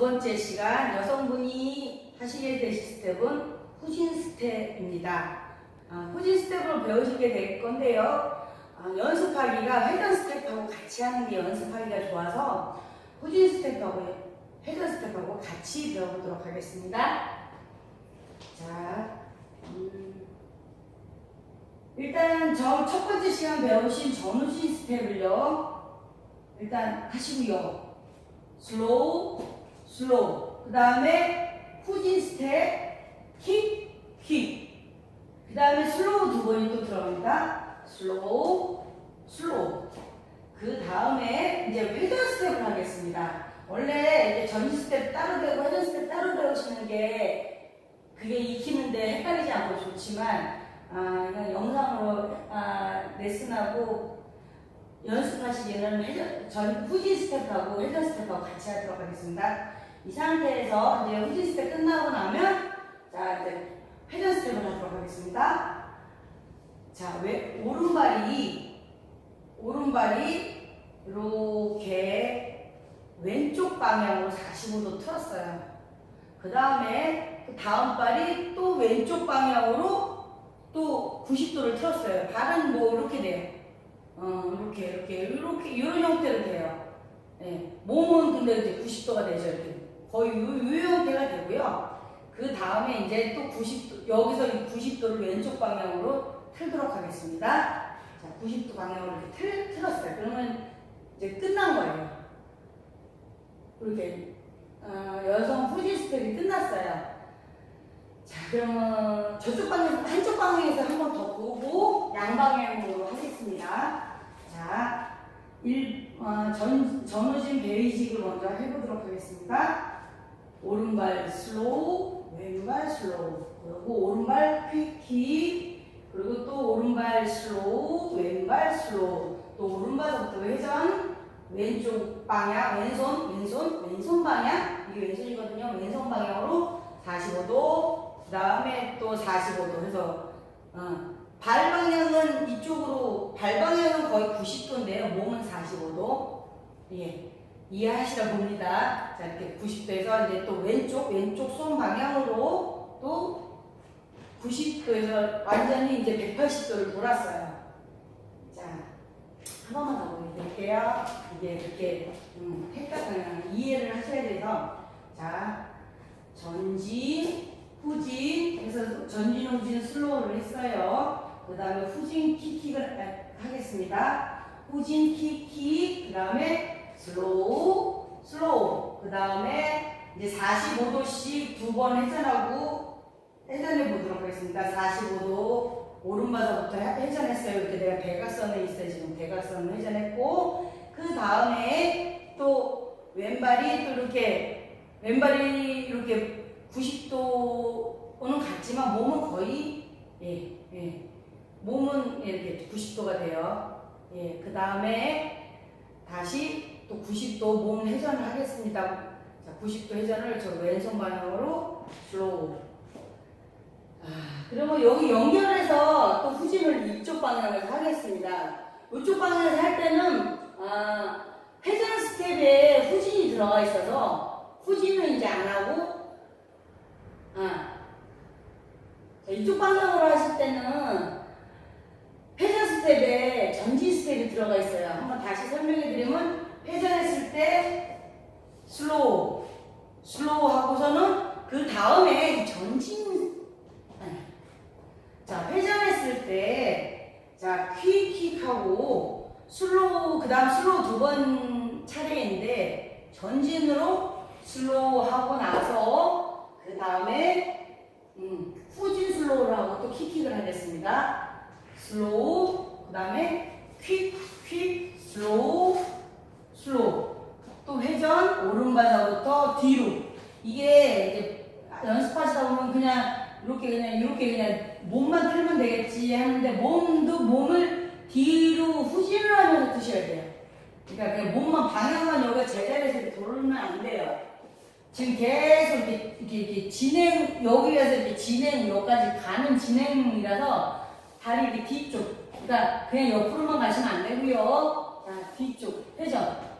번째 시간 여성분이 하시게 되실 스텝은 후진 스텝입니다. 아, 후진 스텝으로 배우시게 될 건데요. 아, 연습하기가 회전 스텝하고 같이 하는 게 연습하기가 좋아서 후진 스텝하고 회전 스텝하고 같이 배워보도록 하겠습니다. 자, 음, 일단 저 첫 번째 시간 배우신 전후진 스텝을요. 일단 하시고요. 슬로우, 슬로우. 그 다음에 후진 스텝, 킥, 킥. 그 다음에 슬로우 두 번이 또 들어갑니다. 슬로우, 슬로우. 그 다음에 이제 회전 스텝을 하겠습니다. 원래 이제 전지 스텝 따로 배우고 회전 스텝 따로 배우시는 게 그게 익히는데 헷갈리지 않고 좋지만 아, 이건 영상으로 아, 레슨하고 연습하시기에는 회전, 전 후진 스텝하고 회전 스텝하고 같이 하도록 하겠습니다. 이 상태에서 이제 후진 스텝 끝나고 나면 자 이제 회전 스텝을 하도록 하겠습니다. 자, 왜 오른발이 오른발이 이렇게 왼쪽 방향으로 45도 틀었어요. 그 다음에 그 다음 발이 또 왼쪽 방향으로 또 90도를 틀었어요. 발은 뭐 이렇게 돼요. 어, 이렇게, 이렇게, 이렇게, 이런 형태로 돼요. 예, 몸은 근데 이제 90도가 되죠. 이렇게. 거의 이, 이 형태가 되고요. 그 다음에 이제 또 90도, 여기서 이 90도를 왼쪽 방향으로 틀도록 하겠습니다. 자, 90도 방향으로 이렇게 틀, 틀었어요. 그러면 이제 끝난 거예요. 이렇게, 어, 여성 후진 스텝이 끝났어요. 자, 그러면 저쪽 방향에서, 한쪽 방향에서 한 번 더 보고 양방향으로 하겠습니다. 자, 일, 어, 전, 전후진 베이직을 먼저 해보도록 하겠습니다. 오른발 슬로우, 왼발 슬로우, 그리고 오른발 퀴킥, 그리고 또 오른발 슬로우, 왼발 슬로우, 또 오른발부터 회전, 왼쪽 방향, 왼손, 왼손, 왼손 방향, 이게 왼손이거든요. 왼손 방향으로 45도, 그 다음에 또 45도 해서, 어, 발 방향은 이쪽으로, 발 방향은 거의 90도인데요. 몸은 45도. 예. 이해하시라 봅니다. 자, 이렇게 90도에서 이제 또 왼쪽, 왼쪽 손 방향으로 또 90도에서 완전히 이제 180도를 돌았어요. 자, 한 번만 더 보여드릴게요. 이게 이렇게, 음, 헷갈, 음, 이해를 하셔야 돼서. 자, 전진, 후진, 그래서 전진, 후진 슬로우를 했어요. 그 다음에 후진 킥킥을 하겠습니다. 후진 킥킥, 그 다음에 슬로우, 슬로우. 그 다음에 이제 45도씩 두 번 회전하고 회전해 보도록 하겠습니다. 45도 오른바닥부터 회전했어요. 이렇게 내가 대각선에 있어요. 지금 대각선을 회전했고 그 다음에 또 왼발이 또 이렇게 왼발이 이렇게 90도는 같지만 몸은 거의 예, 예. 몸은 이렇게 90도가 돼요. 예, 그 다음에 다시 또 90도 몸 회전을 하겠습니다. 자, 90도 회전을 저 왼손 방향으로 슬로우. 아, 그러면 여기 연결해서 또 후진을 이쪽 방향에서 하겠습니다. 이쪽 방향에서 할 때는 아, 회전 스텝에 후진이 들어가 있어서 후진은 이제 안 하고 아, 자, 이쪽 방향으로 하실 때는 회전 스텝에 전진 스텝이 들어가 있어요. 한번 다시 설명해 드리면 회전했을 때 슬로우, 슬로우 하고서는 그 다음에 전진, 아니. 자, 회전했을 때, 자, 퀵, 킥하고 슬로우, 그 다음 슬로우 두 번 차례인데 전진으로 슬로우 하고 나서 그 다음에 음, 후진 슬로우를 하고 또 킥킥을 하겠습니다. 슬로우, 그 다음에 퀵, 퀵, 슬로우, 슬로우. 또 회전, 오른발서부터 뒤로. 이게 이제 연습하시다 보면 그냥 이렇게 그냥 이렇게 그냥 몸만 틀면 되겠지 하는데 몸도 몸을 뒤로 후진을 하면서 드셔야 돼요. 그러니까 그냥 몸만 방향만 여기가 제자리에서 돌면 안 돼요. 지금 계속 이렇게, 이렇게, 이렇게 진행, 여기에서 이렇게 진행, 여기까지 가는 진행이라서 다리 이렇게 뒤쪽. 그러니까 그냥 옆으로만 가시면 안 되고요. 자, 뒤쪽. 회전.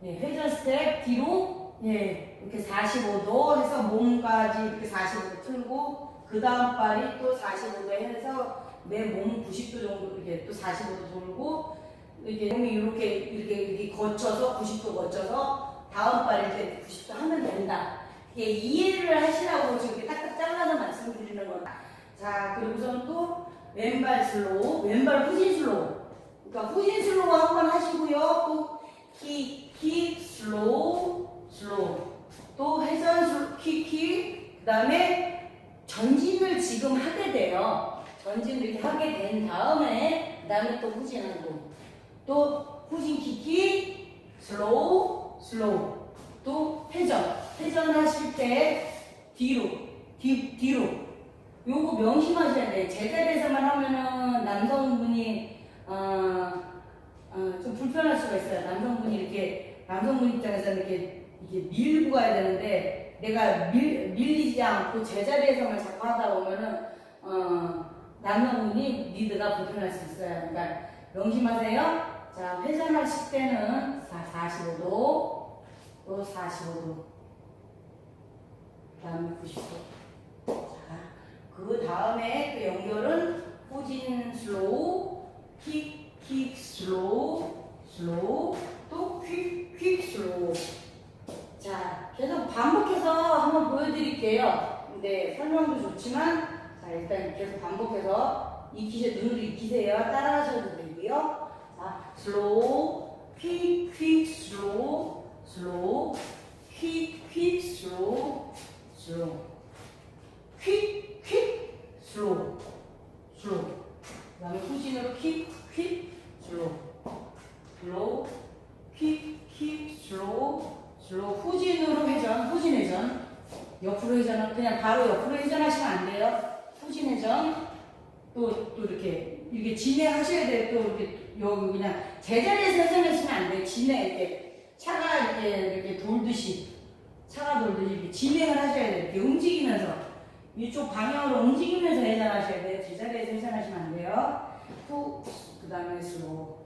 네, 회전 스텝 뒤로 예, 이렇게 45도 해서 몸까지 이렇게 45도 틀고 그 다음 발이 또 45도 해서 내 몸 90도 정도 이렇게 또 45도 돌고 이렇게 몸이 이렇게 이렇게, 이렇게 거쳐서 90도 거쳐서 다음 발을 이렇게 90도 하면 된다. 이게 이해를 하시라고 지금 이렇게 딱딱 잘라서 말씀드리는 거다. 자, 그리고선 또 왼발 슬로우, 왼발 후진 슬로우. 그러니까 후진 슬로우 한 번 하시고요. 또 킥, 킥, 슬로우, 슬로우. 또 회전 슬로우, 킥, 킥. 그 다음에 전진을 지금 하게 돼요. 전진을 이렇게 하게 된 다음에, 그 다음에 또 후진하고. 또 후진, 킥, 킥, 슬로우, 슬로우. 또 회전. 회전 하실 때 뒤로, 뒤, 뒤로. 요거 명심하셔야 돼요. 제자리에서만 하면은 남성분이 어, 어, 좀 불편할 수가 있어요. 남성분이 이렇게 남성분 입장에서는 이렇게 이게 밀고 가야 되는데 내가 밀, 밀리지 않고 제자리에서만 자꾸 하다 보면은 어, 남성분이 리드가 불편할 수 있어요. 그러니까 명심하세요. 자 회전하실 때는 45도 또 45도 그 다음에 90도 자, 그 다음에 그 연결은 후진 슬로우, 킥, 킥 슬로우, 슬로우, 또 퀵, 퀵 슬로우. 자, 계속 반복해서 한번 보여드릴게요. 근데 설명도 좋지만, 자, 일단 계속 반복해서 익히세, 눈으로 익히세요. 따라하셔도 되고요. 자, 슬로우, 퀵, 퀵 슬로우, 슬로우, 퀵, 퀵 슬로우, 슬로우. 퀵, 퀵, 슬로우, 슬로우. 그 다음에 후진으로 퀵, 퀵, 슬로우, 슬로우, 퀵, 퀵, 슬로우, 슬로우. 후진으로 회전, 후진 회전. 옆으로 회전은 그냥 바로 옆으로 회전하시면 안 돼요. 회전. 또, 또 이렇게, 이렇게 진행하셔야 돼요. 또 이렇게, 여기 그냥 제자리에서 회전하시면 안 돼요. 진행, 이렇게. 차가 이렇게, 이렇게 돌듯이. 차가 돌듯이 이렇게 진행을 하셔야 돼요. 이렇게 움직이면서. 이쪽 방향으로 움직이면서 회전하셔야 돼요. 제자리에서 회전하시면 안 돼요. 후, 그 다음에 슬로우.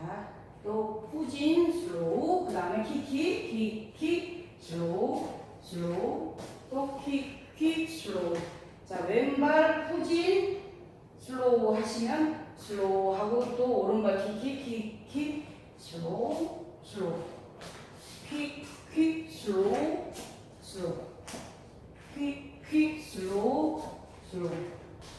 자, 또 후진, 슬로우. 그 다음에 킥킥, 킥킥, 슬로우, 슬로우. 또 킥, 킥, 슬로우. 자, 왼발 후진, 슬로우 하시면 슬로우 하고 또 오른발 킥킥, 킥킥, 슬로우, 슬로우. 킥, 킥, 슬로우, 슬로우. 퀵, 퀵, 슬로우, 슬로우.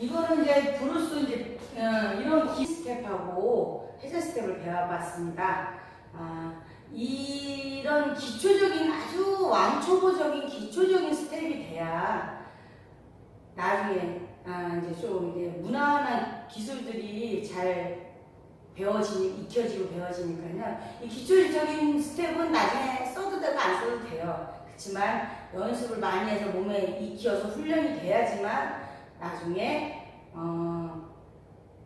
이거는 이제 브루스 이제 어, 이런 기 스텝하고 해제 스텝을 배워봤습니다. 아, 이런 기초적인 아주 완초보적인 기초적인 스텝이 돼야 나중에 아, 이제 좀 이게 무난한 기술들이 잘 배워지니 익혀지고 배워지니까요. 이 기초적인 스텝은 나중에 써도 되고 안 써도 돼요. 그렇지만 연습을 많이 해서 몸에 익혀서 훈련이 돼야지만 나중에 어,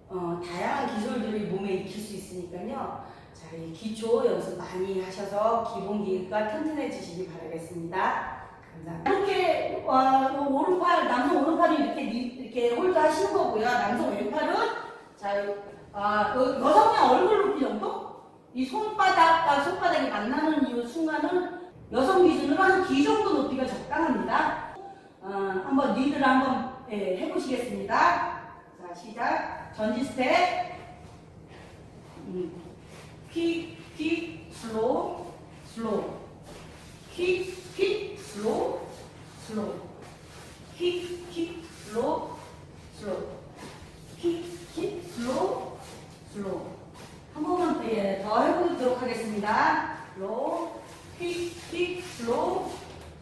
어, 다양한 기술들이 몸에 익힐 수 있으니까요. 자, 이 기초 연습 많이 하셔서 기본기가 튼튼해지시기 바라겠습니다. 이렇게 어, 오른팔 남성 오른팔이 이렇게 니- 이렇게 홀드 하시는 거고요. 남성 왼팔은 자, 아, 그 여성의 얼굴 높이 정도? 이 손바닥과 손바닥이 만나는 이 순간은 여성 기준으로 한 귀 정도 높이가 적당합니다. 어, 한번 리드를 한번 예, 해보시겠습니다. 자, 시작. 전진 스텝. 음. 퀵, 퀵, 슬로우, 슬로우. 퀵, 퀵, 슬로우, 슬로우. 퀵, 퀵, 슬로우, 슬로우. 킥, 킥, 슬로우, 슬로우. 한 번만 예, 더 해보도록 하겠습니다. 슬로우, 퀵, 퀵, 슬로우,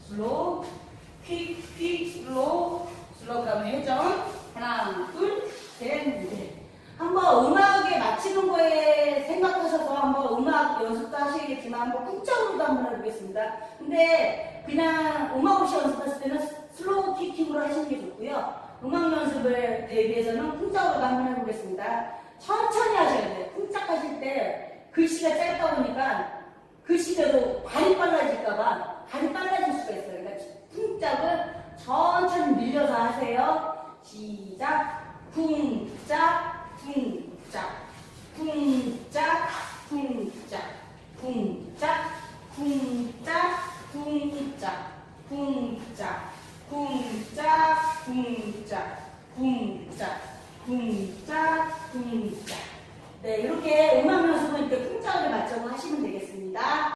슬로우, 퀵, 퀵, 슬로우, 슬로우. 그 다음에 회전. 하나, 둘, 셋, 넷. 한번 음악에 맞추는 거에 생각하셔서 한번 연습도 하시겠지만 한번 쿵짝으로도 한번 해보겠습니다. 근데 그냥 음악 없이 연습했을 때는 슬로우 킥킹으로 하시는 게 좋고요. 음악 연습을 대비해서는 쿵짝으로도 한번 해보겠습니다. 천천히 하셔야 돼요. 쿵짝 하실 때 글씨가 짧다 보니까 글씨대로 발이 빨라질까봐 발이 빨라질 수가 있어요. 그러니까 쿵짝을 천천히 밀려서 하세요. 시작. 쿵짝, 쿵짝, 쿵짝, 쿵짝, 쿵짝, 쿵짝, 쿵짝, 쿵짝, 쿵짝, 쿵짝, 쿵짝, 쿵짝, 쿵짝. 네, 이렇게 음악 연습은 이렇게 쿵짝을 맞춰서 하시면 되겠습니다.